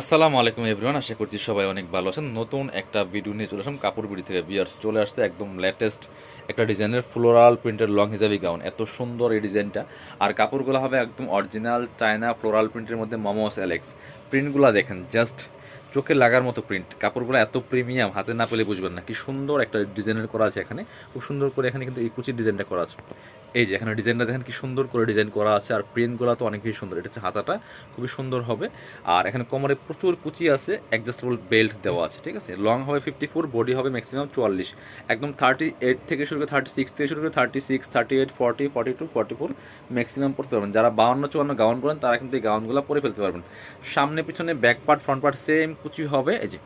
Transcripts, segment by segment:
আসসালামু আলাইকুম এভরিওয়ান আশা করছি সবাই অনেক ভালো আছেন। নতুন একটা ভিডিও নিয়ে চলে আসলাম। কাপড় বিড়ি থেকে বিয়ার চলে আসছে একদম লেটেস্ট একটা ডিজাইনের ফ্লোরাল প্রিন্টের লং হিসাবে গাউন এত সুন্দর এই ডিজাইনটা আর কাপড়গুলো হবে একদম অরিজিনাল চায়না ফ্লোরাল প্রিন্টের মধ্যে মোমোস অ্যালেক্স প্রিন্টগুলো দেখেন জাস্ট চোখে লাগার মতো প্রিন্ট কাপড়গুলো এত প্রিমিয়াম হাতে না পেলে বুঝবেন না। কি সুন্দর একটা ডিজাইনের করা আছে এখানে। খুব সুন্দর করে এখানে কিন্তু এই কুচির ডিজাইনটা করা আছে। এই যে, এখানে ডিজাইনটা দেখেন কি সুন্দর করে ডিজাইন করা আছে, আর প্রিন্টগুলো তো অনেক বেশি সুন্দর। এটা হচ্ছে হাতাটা, খুবই সুন্দর হবে। আর এখানে কোমরে প্রচুর কুচি আছে অ্যাডজাস্টেবল বেল্ট দেওয়া আছে, ঠিক আছে? লং হবে ফিফটি ফোর বডি হবে ম্যাক্সিমাম চুয়াল্লিশ। একদম থার্টি এইট থেকে শুরু করে থার্টি সিক্স থেকে শুরু করে thirty six thirty eight forty forty two forty four maximum পড়তে পারবেন। যারা বাউন্ন, চুয়ান্ন গাউন করেন, তারা কিন্তু এই গাউনগুলো পরে ফেলতে পারবেন। সামনে, পিছনে back part front part same কুচি হবে, এই যে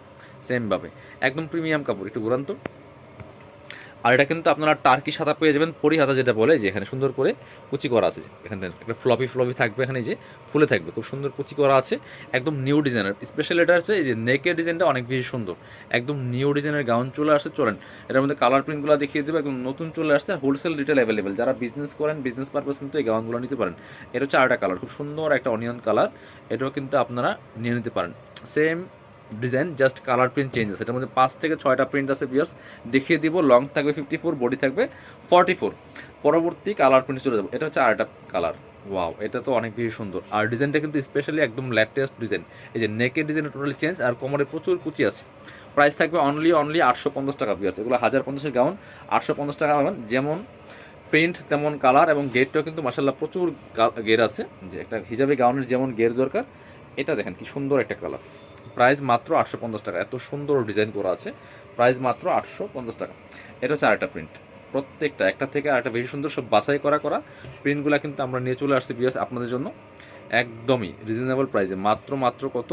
সেমভাবে একদম প্রিমিয়াম কাপড়, একটু ঘুরান তো। আর এটা কিন্তু আপনারা টার্কি সাদা পেয়ে যাবেন, পরি হাতা যেটা বলে, যে এখানে সুন্দর করে কুচি করা আছে। এখানে একটা ফ্লপি ফ্লপি থাকবে, এখানে যে ফুলে থাকবে। খুব সুন্দর কুচি করা আছে, একদম নিউ ডিজাইনের স্পেশাল এটা হচ্ছে এই যে নেকের ডিজাইনটা অনেক বেশি সুন্দর। একদম নিউ ডিজাইনের গাউন চলে আসছে চলেন। এটার মধ্যে কালার প্রিন্টগুলো দেখিয়ে দেবে, একদম নতুন চলে আসছে হোলসেল রিটেল অ্যাভেলেবেল যারা বিজনেস করেন বিজনেস পারপাস কিন্তু এই গাউনগুলো নিতে পারেন। এটা হচ্ছে আরেকটা কালার খুব সুন্দর একটা অনিয়ন কালার এটাও কিন্তু আপনারা নিয়ে নিতে পারেন। Same design just colour print change আছে এটার মধ্যে পাঁচ থেকে ছয়টা প্রিন্ট আছে বিয়ার্স দেখিয়ে দিব লং থাকবে ফিফটি ফোর বডি থাকবে ফর্টি ফোর পরবর্তী কালার প্রিন্ট চলে যাব। এটা হচ্ছে আরেকটা কালার ওয়াও এটা তো অনেক বেশি সুন্দর। আর ডিজাইনটা কিন্তু স্পেশালি একদম লেটেস্ট ডিজাইন এই যে নেকের ডিজাইন টোটালি চেঞ্জ আর কোমরে প্রচুর কুচি আছে। প্রাইস থাকবে অনলি অনলি আটশো পঞ্চাশ টাকা বিয়ার্স এগুলো হাজার পঞ্চাশের গাউন আটশো পঞ্চাশ টাকা পাবেন যেমন প্রিন্ট তেমন কালার এবং গেটটাও কিন্তু মাসাল্লাহ প্রচুর গের আছে। যে একটা হিজাবে গাউনের যেমন গের দরকার, এটা দেখেন কি সুন্দর একটা কালার প্রাইস মাত্র আটশো পঞ্চাশ টাকা। এত সুন্দর ডিজাইন করা আছে। প্রাইস মাত্র আটশো পঞ্চাশ টাকা। এটা হচ্ছে আরেকটা প্রিন্ট প্রত্যেকটা, একটা থেকে আরেকটা বেশি সুন্দর সব বাছাই করা করা। প্রিন্টগুলো কিন্তু আমরা নিয়ে চলে আসছি বিয়াস আপনাদের জন্য। একদমই রিজনেবল প্রাইসে মাত্র মাত্র কত?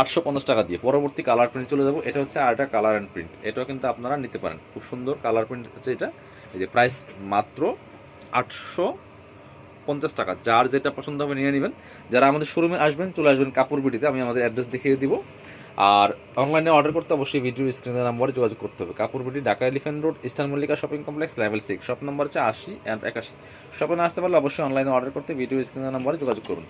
আটশো পঞ্চাশ টাকা দিয়ে। পরবর্তী কালার প্রিন্ট চলে যাব। এটা হচ্ছে আরেকটা কালার অ্যান্ড প্রিন্ট এটাও কিন্তু আপনারা নিতে পারেন। খুব সুন্দর কালার প্রিন্ট হচ্ছে এটা। এই যে প্রাইস মাত্র আটশো পঞ্চাশ টাকা। যার যেটা পছন্দ হবে নিয়ে নেবেন। যারা আমাদের শোরুমে আসবেন, চলে আসবেন কাপড় বিটিতে, আমি আমাদের অ্যাড্রেস দেখিয়ে দিব। আর অনলাইনে অর্ডার করতে অবশ্যই ভিডিও স্ক্রিনের নাম্বারে যোগাযোগ করতে হবে। কাপড় বিটি, Dhaka elephant road Eastern Mallika shopping complex level six shop number হচ্ছে আশি অ্যান্ড একাশি। শপে না আসতে পারলে অবশ্যই অনলাইনে অর্ডার করতে ভিডিও স্ক্রিনের নাম্বারে যোগাযোগ করুন।